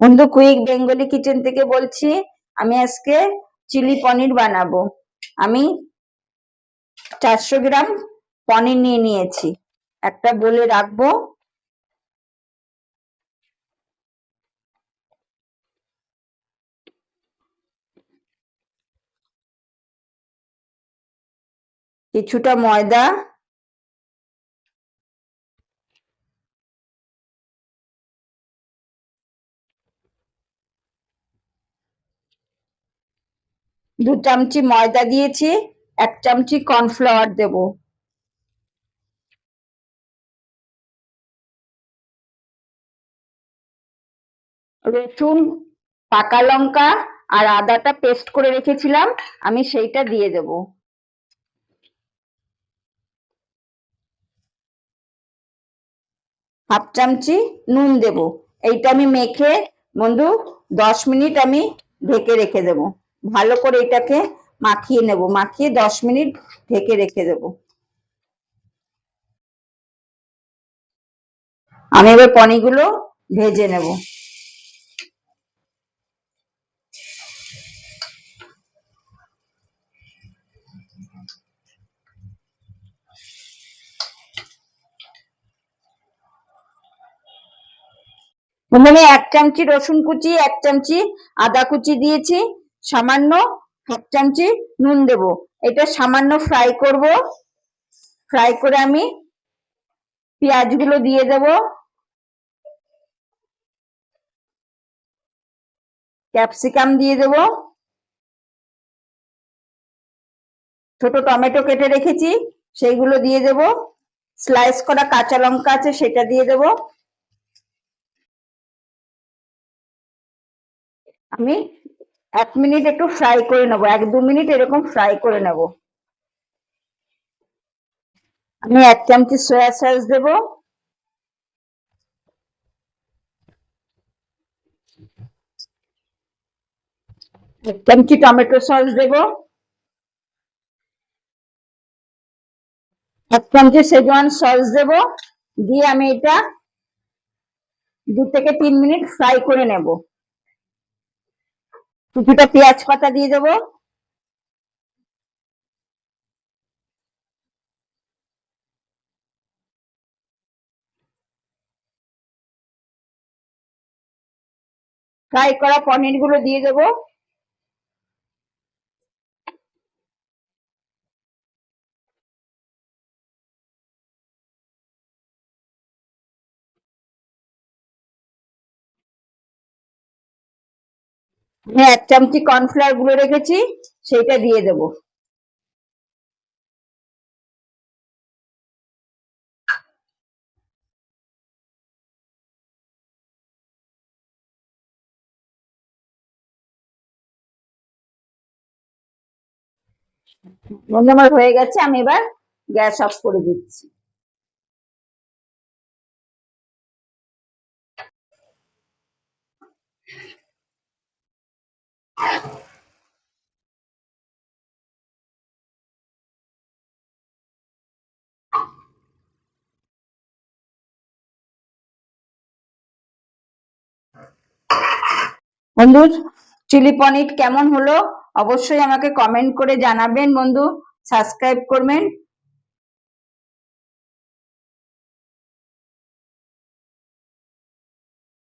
বন্ধু, quick Bengali kitchen থেকে বলছি, আমি আজকে চিলি পনির বানাবো। আমি চারশো গ্রাম পনির নিয়ে নিয়েছি। একটা বলে রাখব। কিছুটা ময়দা দু চামচি ময়দা দিয়েছি, এক চামচি কর্নফ্লাওয়ার দেব। রসুন, পাকা লঙ্কা আর আদাটা পেস্ট করে রেখেছিলাম, আমি সেইটা দিয়ে দেব। হাফ চামচি নুন দেব। এইটা আমি মেখে বন্ধু দশ মিনিট আমি ঢেকে রেখে দেব। ভালো করে এটাকে মাখিয়ে নেব, মাখিয়ে দশ মিনিট ঢেকে রেখে দেব। আমি এবার পনিগুলো ভেজে নেব। এক চামচি রসুন কুচি, এক চামচি আদা কুচি দিয়েছি। সামান্য হাফ চামচি নুন দেব। এটা সামান্য ফ্রাই করব। ফ্রাই করে আমি পেঁয়াজগুলো দিয়ে দেব। ক্যাপসিকাম দিয়ে দেব। ছোট টমেটো কেটে রেখেছি, সেইগুলো দিয়ে দেব। স্লাইস করা কাঁচা লঙ্কা আছে, সেটা দিয়ে দেব। আমি এক মিনিট একটু ফ্রাই করে নেব, এক দু মিনিট এরকম ফ্রাই করে নেব। আমি এক চামচি সয়া সস দেব। এক চামচি টমেটো সস দেব। এক চামচি সেজওয়ান সস দেব। দিয়ে আমি এটা দু থেকে তিন মিনিট ফ্রাই করে নেব। কিছুটা পেঁয়াজ পাতা দিয়ে দেবো। ফ্রাই করা পনিরগুলো দিয়ে দেবো। আমি এক চামচি কর্নফ্লাওয়ারগুলো রেখেছি, সেইটা দিয়ে দেব। আমার হয়ে গেছে, আমি এবার গ্যাস অফ করে দিচ্ছি। বন্ধু চিলি পনির কেমন হলো? অবশ্যই আমাকে কমেন্ট করে জানাবেন বন্ধু। সাবস্ক্রাইব করবেন।